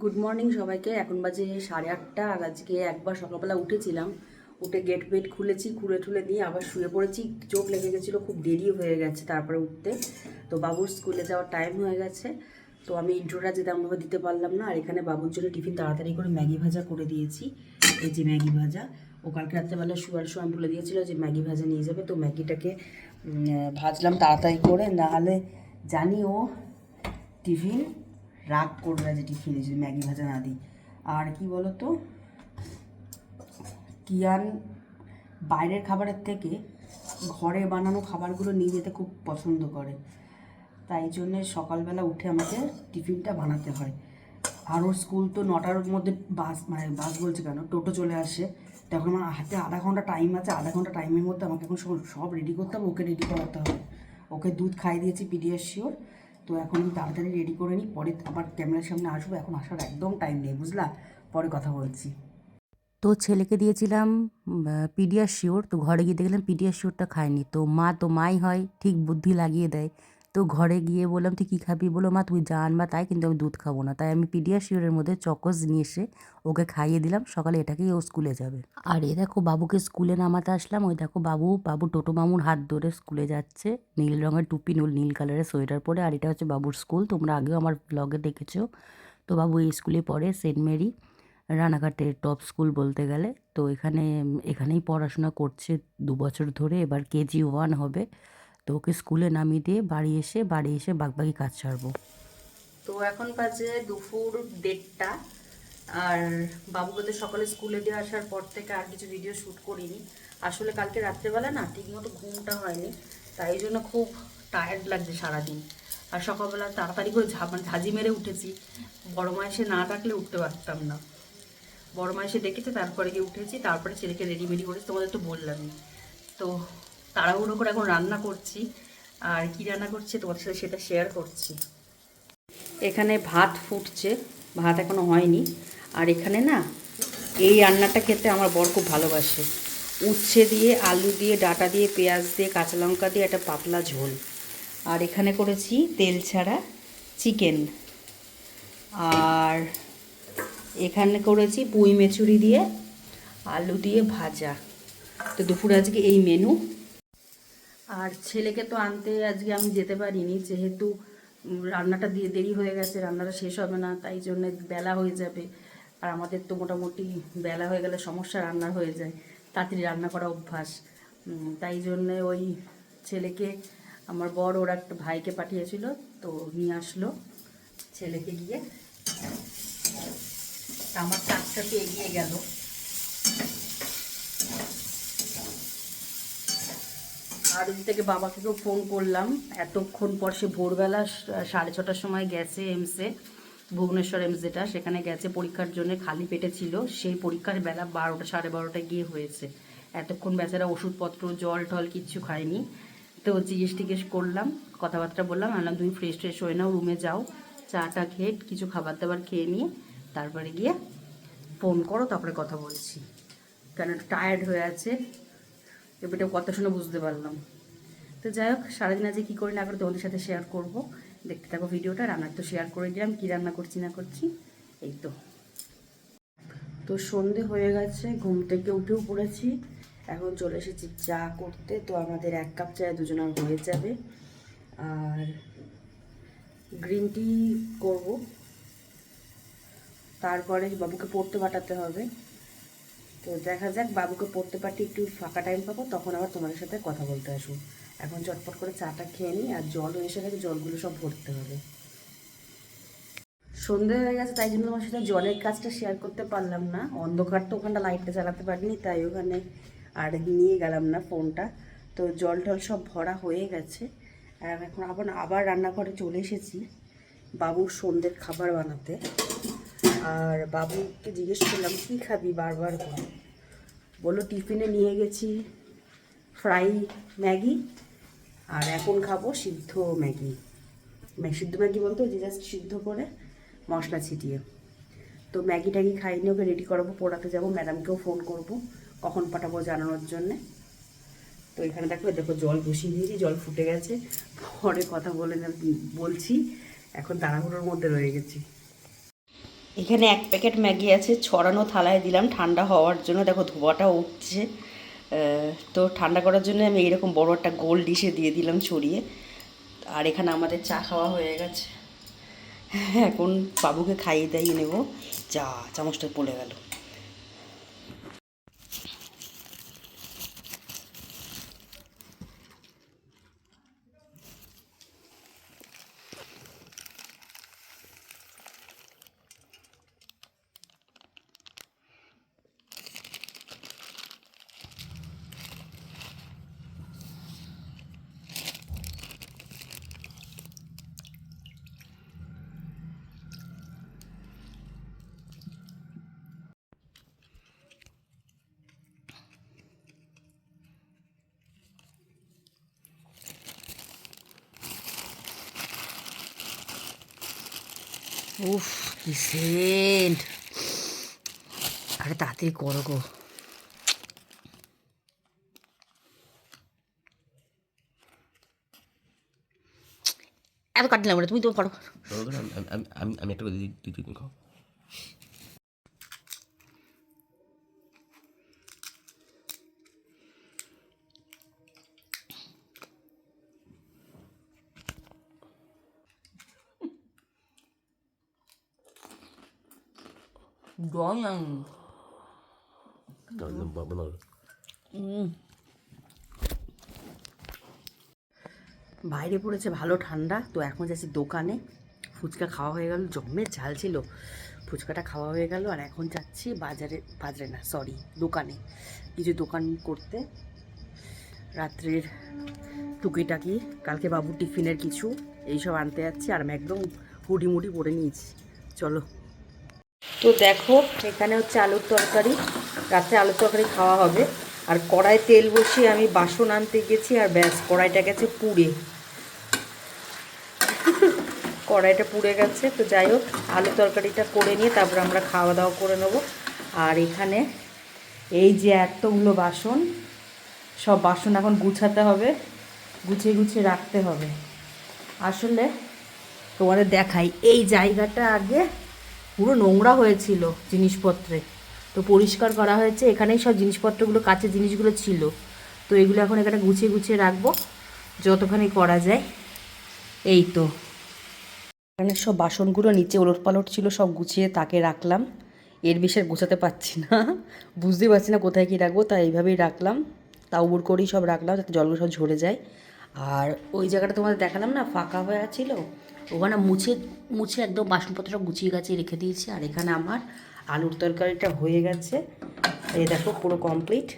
Good morning সবাইকে। এখন বাজে সাড়ে আটটা আর আজকে একবার সকালবেলা উঠেছিলাম। উঠে গেট বেট খুলেছি, খুলে ঠুলে দিয়ে আবার শুয়ে পড়েছি। চোখ লেগে গেছিল, খুব দেরি হয়ে গেছে তারপরে উঠতে। তো বাবুর স্কুলে যাওয়ার টাইম হয়ে গেছে। তো আমি ইন্ট্রোটা যে তেমনভাবে দিতে পারলাম না। আর এখানে বাবুর জন্য টিফিন তাড়াতাড়ি করে ম্যাগি ভাজা করে দিয়েছি। এই যে ম্যাগি ভাজা। ও কালকে রাত্রেবেলা শুয়ার সময় বলে দিয়েছিল যে ম্যাগি ভাজা নিয়ে যাবে। তো ম্যাগিটাকে ভাজলাম তাড়াতাড়ি করে। নাহলে জানি ও টিফিন রাগ করবে যে টিফিনে যদি ম্যাগি ভাজা না দিই। আর কি বলতো? কিয়ান বাইরের খাবারের থেকে ঘরে বানানো খাবারগুলো নিয়ে যেতে খুব পছন্দ করে। তাই জন্যে সকালবেলা উঠে আমাকে টিফিনটা বানাতে হয়। আর ওর স্কুল তো নটার মধ্যে বাস মানে বাস বলছে কেন? টোটো চলে আসে। তখন আমার হাতে আধা ঘণ্টা টাইম আছে, আধা ঘণ্টা টাইমের মধ্যে আমাকে এখন সব- সব রেডি করতে হবে, ওকে রেডি করাতে হবে। ওকে দুধ খাই দিয়েছি, পিডিয়াশিওর। তো এখন আমি তাড়াতাড়ি রেডি করে নিই, পরে আবার ক্যামেরার সামনে আসব। এখন আসার একদম টাইম নেই, বুঝলা? পরে কথা বলছি। তো ছেলেকে দিয়েছিলাম পিডিয়ার শিওর। তো ঘরে গিয়ে দেখলাম পিডিয়ার শিওরটা খায়নি। তো মা তো মাই হয়, ঠিক বুদ্ধি লাগিয়ে দেয়। তো ঘরে গিয়ে বললাম, তুই কী খাবি? বলো মা, তুই জান বা তাই, কিন্তু আমি দুধ খাব না। তাই আমি পিডিয়ার শিওরের মধ্যে চকোস নিয়ে এসে ওকে খাইয়ে দিলাম। সকালে এটাকেই ও স্কুলে যাবে। আর এ দেখো, বাবুকে স্কুলে নামাতে আসলাম। ওই দেখো, বাবু বাবু টোটো মামুর হাত ধরে স্কুলে যাচ্ছে। নীল রঙের টুপি, নীল নীল কালারের সোয়েটার পরে। আর এটা হচ্ছে বাবুর স্কুল। তোমরা আগেও আমার ব্লগে দেখেছ। তো বাবু এই স্কুলে পড়ে সেন্ট মেরি, রানাঘাটের টপ স্কুল বলতে গেলে। তো এখানে, এখানেই পড়াশোনা করছে দু বছর ধরে। এবার কেজি ওয়ান হবে। তো ওকে স্কুলে নামিয়ে দিয়ে বাড়ি এসে বাড়ি এসে বাগবাগি কাজ ছাড়বো তো এখন বাজে দুপুর দেড়টা। আর বাবুকে তো সকালে স্কুলে দিয়ে আসার পর থেকে আর কিছু ভিডিও শ্যুট করিনি। আসলে কালকে রাত্রেবেলা না ঠিকমতো ঘুমটা হয়নি, তাই জন্য খুব টায়ার্ড লাগছে সারাদিন। আর সকালবেলা তাড়াতাড়ি করে মানে ঝাঁঝি মেরে উঠেছি। বড় মা এসে না থাকলে উঠতে পারতাম না। বড় মা এসে ডেকেছে তারপরে গিয়ে উঠেছি, তারপরে ছেলেকে রেডি মেডি করেছি, তোমাদের তো বললামই। তো তাড়াহুড়ো করে এখন রান্না করছি। আর কি রান্না করছি তোমাদের সাথে সেটা শেয়ার করছি। এখানে ভাত ফুটছে, ভাত এখনও হয়নি। আর এখানে না, এই রান্নাটা খেতে আমার বর খুব ভালোবাসে। উচ্ছে দিয়ে, আলু দিয়ে, ডাটা দিয়ে, পেঁয়াজ দিয়ে, কাঁচা লঙ্কা দিয়ে, একটা পাতলা ঝোল। আর এখানে করেছি তেল ছাড়া চিকেন। আর এখানে করেছি পুঁই মেচুরি দিয়ে, আলু দিয়ে ভাজা। তো দুপুর আজকে এই মেনু আর ছেলেকে তো আনতে আজকে আমি যেতে পারিনি, যেহেতু রান্নাটা দিয়ে দেরি হয়ে গেছে, রান্নাটা শেষ হবে না, তাই জন্য বেলা হয়ে যাবে। আর আমাদের তো মোটামুটি বেলা হয়ে গেলে সমস্যা রান্নার হয়ে যায়, তাড়াতাড়ি রান্না করা অভ্যাস। তাই জন্যে ওই ছেলেকে, আমার বড় ওরা একটা ভাইকে পাঠিয়েছিল, তো নিয়ে আসলো। ছেলেকে গিয়ে তা আমার কাজটাতে এগিয়ে গেল। আর ওদিক থেকে বাবাকেও ফোন করলাম। এতক্ষণ পর সে ভোরবেলা সাড়ে ছটার সময় গেছে এমসে ভুবনেশ্বর এমস যেটা সেখানে গেছে, পরীক্ষার জন্য খালি পেটে ছিল। সেই পরীক্ষার বেলা বারোটা, সাড়ে বারোটায় গিয়ে হয়েছে। এতক্ষণ বেচারা ওষুধপত্র, জল টল কিচ্ছু খায়নি। তো জিজ্ঞেস টিজ্ঞেস করলাম, কথাবার্তা বললাম আনলাম তুমি ফ্রেশ ট্রেশ হয়ে নাও রুমে যাও। চা টা খেয়ে, কিছু খাবার দাবার খেয়ে নিয়ে তারপরে গিয়ে ফোন করো, তারপরে কথা বলছি। কেন টায়ার্ড হয়ে আছে। এবারে কথা শুনে বুঝতে পারলাম। তো যাই হোক, সারাদিন আজকে কী করি না করে তোমাদের সাথে শেয়ার করব। দেখতে থাকো ভিডিওটা, রান্নার তো শেয়ার করে দিলাম, কী রান্না করছি না করছি, এই তো। তো সন্ধে হয়ে গেছে, ঘুম থেকে উঠেও পড়েছি, এখন চলে এসেছি চা করতে, তো আমাদের এক কাপ চায় দুজনের হয়ে যাবে। আর গ্রিন টি করব। তারপরে বাবুকে পড়তে পাঠাতে হবে। তো দেখা যাক, বাবুকে পড়তে পারতে একটু ফাঁকা টাইম পাবো, তখন আবার তোমাদের সাথে কথা বলতে আসব। এখন চটপট করে চাটা খেয়ে নিই, আর জলও এসে গেছে, জলগুলো সব ভরতে হবে। সন্ধে হয়ে গেছে, তাই জন্য তোমার সাথে জলের কাজটা শেয়ার করতে পারলাম না। অন্ধকার তো ওখানটা লাইটটা চালাতে পারিনি, তাই ওখানে আর নিয়ে গেলাম না ফোনটা তো জল টল সব ভরা হয়ে গেছে, আর এখন আবার আবার রান্নাঘরে চলে এসেছি, বাবুর সন্ধ্যের খাবার বানাতে। আর বাবুকে জিজ্ঞেস করলাম, কী খাবি বারবার করে? বলল, টিফিনে নিয়ে গেছি ফ্রাই ম্যাগি আর এখন খাব সিদ্ধ ম্যাগি। ম্যা- সিদ্ধ ম্যাগি বলতো যে জাস্ট সিদ্ধ করে মশলা ছিটিয়ে। তো ম্যাগি ট্যাগি খাইনি, ওকে রেডি করাবো, পড়াতে যাব ম্যাডামকেও ফোন করব, কখন পাঠাবো জানানোর জন্যে। তো এখানে দেখো দেখো, জল বসিয়ে দিয়েছি, জল ফুটে গেছে। পরে কথা বলে, বলছি, এখন তাড়াহুড়োর মধ্যে রয়ে গেছি। এখানে এক প্যাকেট ম্যাগি আছে, ছড়ানো থালায় দিলাম, ঠান্ডা হওয়ার জন্য। দেখো, ধোয়াটা উঠছে। তো ঠান্ডা করার জন্য আমি এরকম বড় একটা গোল ডিশে দিয়ে দিলাম ছড়িয়ে। আর এখানে আমাদের চা খাওয়া হয়ে গেছে। এখন বাবুকে খাইয়ে দাইয়ে নেব। চা চামচটা পড়ে গেল। উফ, কি সেন্ট। আরে তাড়াতাড়ি করো গো। এত কাটলাম তুমি তো করো। আমি আমি একটা করে দিই তুই দাও, দাও, বাবা, বাবা। বাইরে পড়েছে ভালো ঠান্ডা তো এখন যাচ্ছি দোকানে। ফুচকা খাওয়া হয়ে গেল জম্মের ঝাল ছিল। ফুচকাটা খাওয়া হয়ে গেল আর এখন যাচ্ছি বাজারে বাজারে না সরি দোকানে। কিছু দোকান করতে। রাত্রের টুকিটাকি কালকে বাবুর টিফিনের কিছু এইসব আনতে যাচ্ছি আর আমি একদম হুডি মুডি পরে নিয়েছি। চলো। তো দেখো, এখানে হচ্ছে আলুর তরকারি। রাত্রে আলুর তরকারি খাওয়া হবে। আর কড়াই তেল বসিয়ে আমি বাসন আনতে গেছি আর ব্যাস, কড়াইটা গেছে পুড়ে। কড়াইটা পুড়ে গেছে। তো যাই হোক, আলু তরকারিটা করে নিয়ে তারপর আমরা খাওয়া দাওয়া করে নেব। আর এখানে এই যে এতগুলো বাসন, সব বাসন এখন গুছাতে হবে, গুছিয়ে গুছিয়ে রাখতে হবে। আসলে তোমাদের দেখাই, এই জায়গাটা আগে পুরো নোংরা হয়েছিল জিনিসপত্রে। তো পরিষ্কার করা হয়েছে, এখানেই সব জিনিসপত্রগুলো কাছের জিনিসগুলো ছিল। তো এগুলো এখন এখানে গুছিয়ে গুছিয়ে রাখব, যতখানি করা যায়। এই তো। এখানে সব বাসনগুলো নিচে ওলট পালট ছিল, সব গুছিয়ে তাকে রাখলাম। এর বেশি আর গোছাতে পারছি না, বুঝতেই পারছি না কোথায় কী রাখব, তাই এইভাবেই রাখলাম। তাউবুর করেই সব রাখলাম, যাতে জলগুলো সব ঝরে যায়। আর ওই জায়গাটা তোমাদের দেখালাম না, ফাঁকা হয়ে ছিল? ওখানে মুছে মুছে একদম বাসনপত্র গুছিয়ে গাছিয়ে রেখে দিয়েছি। আর এখানে আমার আলুর তরকারিটা হয়ে গেছে। এই দেখো পুরো কমপ্লিট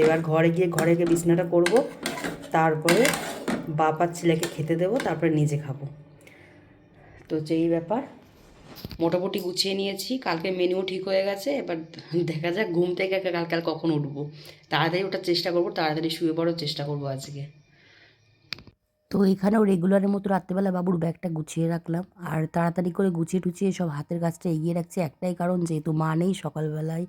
এবার ঘরে গিয়ে ঘরে গিয়ে বিছনাটা করব। তারপরে বাপার ছেলেকে খেতে দেবো, তারপরে নিজে খাব। তো যেই ব্যাপার, মোটামুটি গুছিয়ে নিয়েছি। কালকে মেনুও ঠিক হয়ে গেছে, এবার দেখা যাক ঘুম থেকে কাল কাল কখন উঠবো। তাড়াতাড়ি ওঠার চেষ্টা করব, তাড়াতাড়ি শুয়ে পড়ার চেষ্টা করব আজকে। তো এখানেও রেগুলারের মতো রাত্রেবেলা বাবুর ব্যাগটা গুছিয়ে রাখলাম। আর তাড়াতাড়ি করে গুছিয়ে টুছিয়ে সব হাতের কাজটা এগিয়ে রাখছি। একটাই কারণ, যেহেতু মা নেই, সকালবেলায়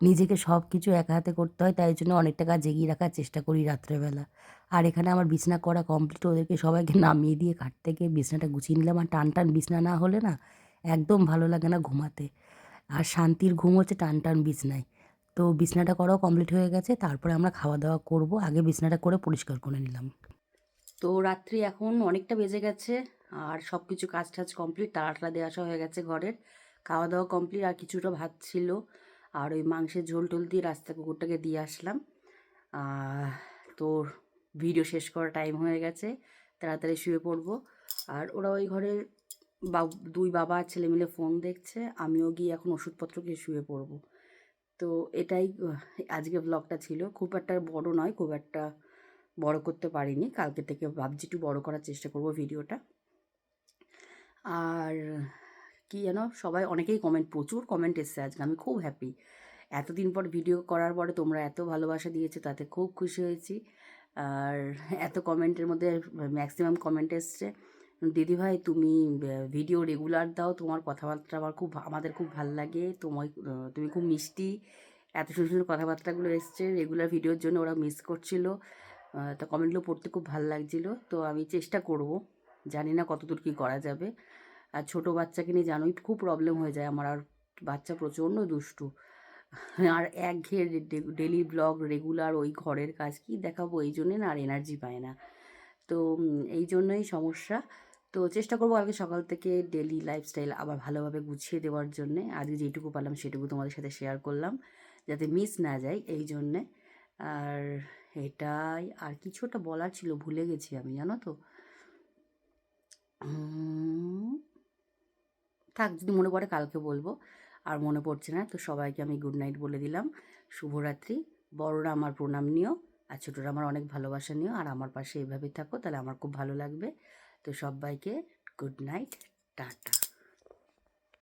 নিজেকে সব কিছু একা হাতে করতে হয়, তাই জন্য অনেকটা কাজ এগিয়ে রাখার চেষ্টা করি রাত্রেবেলা। আর এখানে আমার বিছনা করা কমপ্লিট ওদেরকে সবাইকে নামিয়ে দিয়ে খাট থেকে বিছনাটা গুছিয়ে নিলাম। আর টান টান বিছনা না হলে না একদম ভালো লাগে না ঘুমাতে। আর শান্তির ঘুম হচ্ছে টান টান বিছনায়। তো বিছনাটা করাও কমপ্লিট হয়ে গেছে। তারপরে আমরা খাওয়া দাওয়া করব। আগে বিছনাটা করে পরিষ্কার করে নিলাম। তো রাত্রি এখন অনেকটা বেজে গেছে আর সব কিছু কাজ টাজ কমপ্লিট তাড়াটাড়া দেওয়া আসা হয়ে গেছে ঘরের। খাওয়া দাওয়া কমপ্লিট আর কিছুটা ভাত ছিল। আর ওই মাংসের ঝোল টোল দিয়ে রাস্তা কুকুরটাকে দিয়ে আসলাম। তো ভিডিও শেষ করার টাইম হয়ে গেছে। তাড়াতাড়ি শুয়ে পড়ব। আর ওরা ওই ঘরের বাব, দুই বাবা আর ছেলে মিলে ফোন দেখছে। আমিও গিয়ে এখন ওষুধপত্র খেয়ে শুয়ে পড়ব। তো এটাই আজকে ব্লগটা ছিল। খুব একটা বড় নয়, খুব একটা বড় করতে পারিনি। কালকে থেকে ভাবছি একটু বড় করার চেষ্টা করব ভিডিওটা। আর কি যেন সবাই অনেকেই কমেন্ট প্রচুর কমেন্ট এসছে আজকে আমি খুব হ্যাপি এতদিন পর ভিডিও করার পরে তোমরা এত ভালোবাসা দিয়েছ তাতে খুব খুশি হয়েছি। আর এত কমেন্টের মধ্যে ম্যাক্সিমাম কমেন্ট এসছে। দিদিভাই তুমি ভিডিও রেগুলার দাও তোমার কথাবার্তা আমার খুব আমাদের খুব ভালো লাগে। আহ, তুমি খুব মিষ্টি। এত সুন্দর সুন্দর কথাবার্তাগুলো এসছে রেগুলার ভিডিওর জন্য ওরা মিস করছিল। তা কমেন্টগুলো পড়তে খুব ভালো লাগছিল। তো আমি চেষ্টা করব। জানি না কতদূর কী করা যাবে। আর ছোটো বাচ্চাকে নিয়ে জানোই খুব প্রবলেম হয়ে যায়। আমার আর বাচ্চা প্রচণ্ড দুষ্টু। আর একঘেয়ে ডেলি ব্লগ রেগুলার ওই ঘরের কাজ কি দেখাবো? এই জন্যে না আর এনার্জি পায় না। তো এই জন্যই সমস্যা। তো চেষ্টা করব কালকে সকাল থেকে ডেলি লাইফস্টাইল আবার ভালোভাবে গুছিয়ে দেওয়ার জন্যে। আজকে যেটুকু পারলাম সেটুকু তোমাদের সাথে শেয়ার করলাম। যাতে মিস না যায়, এই জন্যে। আর এটাই আর কিছু একটা বলার ছিল, ভুলে গেছি আমি, জানো তো। থাক, যদি মনে পড়ে কালকে বলব, আর মনে পড়ছে না, তো সবাইকে আমি গুড নাইট বলে দিলাম। শুভরাত্রি। বড়রা আমার প্রণাম নিও, আর ছোটরা আমার অনেক ভালোবাসা নিও, আর আমার পাশে এভাবে থাকো, তাহলে আমার খুব ভালো লাগবে। তো সবাইকে গুড নাইট টাটা।